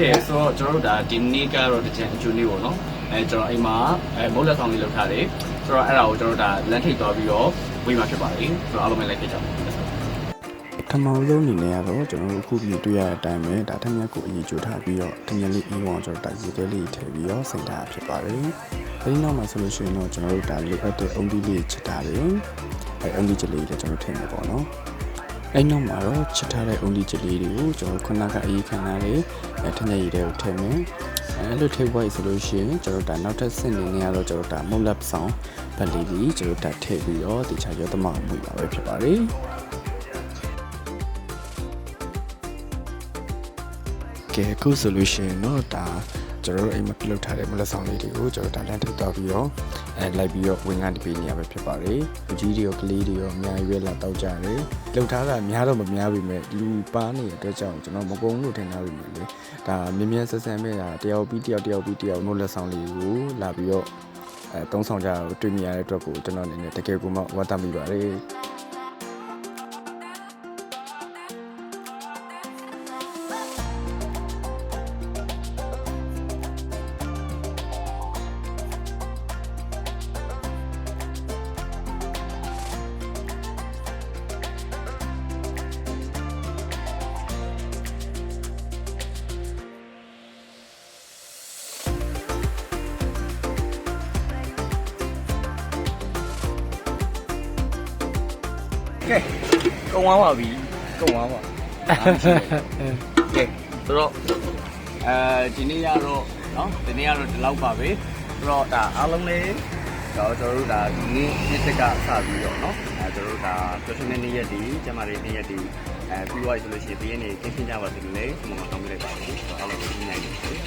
ကဲဆိုတော့ကျွန်တော်တို့ဒါဒီနေ့ကတော့တကြံအကျိုးလေးပေါ့နော်အဲကျွန်တော်အိမ်မှာအဲမုတ်လက်ဆောင်လေးလုပ်ထားတယ်ဆိုတော့အဲ့ဒါကိုကျွန်တော်တို့ဒါလမ်းထိပ်သွားပြီးတော့ဝေးမှာဖြစ်ပါတယ်ဆိုတော့အားလုံးပဲလိုက်ခဲ့ကြပါဦးပထမဆုံးအနေနဲ့ကတော့ကျွန်တော်တို့အခုပြတွေ့ရတဲ့အတိုင်းပဲဒါထက်မြက်ကိုအရေးကြိုထားပြီးတော့တမန်လေးအေးဝအောင်ကျွန်တော်ဒါရေခဲလေးထည့်ပြီးတော့စိတ်ထားဖြစ်ပါတယ်။အဲဒီနောက်မှာဆိုလို့ရှိရင်တော့ကျွန်တော်တို့ဒါလိုအပ်တဲ့အုံသီးလေးချက်ထားတယ်။အဲအုံသီးချက်လေးလည်းကျွန်တော်ထည့်မှာပေါ့နော်။ အဲဒီနောက်မှာတော့ချက်ထားတဲ့အုံသီးချက်လေးတွေကိုကျွန်တော်ခုနကအရေးခံထားတဲ့အဲထက်မြက်ရည်တွေကိုထည့်မယ်။အဲလိုထည့်ဖို့ဆိုလို့ရှိရင်ကျွန်တော်ဒါနောက်ထပ်ဆင့်နေနေရတော့ကျွန်တော်ဒါမုတ်လက်ဆောင်ဗတ်လေးကြီးကျွန်တော်ဒါထည့်ပြီးတော့တခြားရောသမအောင်မှုပါပဲဖြစ်ပါတယ်။ကဲအခုဆိုလို့ရှိရင်တော့ဒါ ကျွန်တော်တို့အိမ်မှာပြုလုပ်ထားတဲ့မလက်ဆောင်လေးတွေကိုကျွန်တော်ဒါလမ်းထုတ်သွားပြီးတော့အဲလိုက်ပြီးတော့ဝင်ကတပေးနေရပဲဖြစ်ပါတယ်။လူကြီးတွေရောကလေးတွေရောအများကြီးပဲလာတော့ကြတယ်။လှုပ်ထားတာများတော့မများပြီမဲ့လူပါနေတဲ့အတွက်ကြောင့်ကျွန်တော်မကုန်းလို့ထင်ထားပြီလေ။ဒါမြင်းမြန်းဆက်ဆန်းမဲ့တာတယောက်ပြီးတယောက်တယောက်ပြီးတယောက်မို့လက်ဆောင်လေးကိုလာပြီးတော့အဲတုံးဆောင်ကြတော့တွေ့မြင်ရတဲ့အတွက်ကိုကျွန်တော်အနေနဲ့တကယ်ကိုမှဝတ်တတ်မိပါတယ်။ ကဲကုံသွားပါပြီကုံသွားပါကဲဆိုတော့အဲဒီနေ့ကတော့เนาะဒီနေ့ကတော့ဒီလောက်ပါပဲဆိုတော့ဒါအားလုံးလေးတော့ကျွန်တော်တို့ဒါဒီနေ့နှစ်သက်ကစပြီးတော့เนาะအဲကျွန်တော်တို့ဒါပျော်ရွှင်တဲ့နေ့ရက်ဒီကျမလေးနေ့ရက်ဒီအဲပြီးသွားပြီဆိုလို့ရှိရင်ဒီနေ့ကင်းရှင်းကြပါစေလို့လေကျွန်တော်တောင်းပေးလိုက်ပါမယ်အားလုံးကိုညှိနှိုင်းနေပါ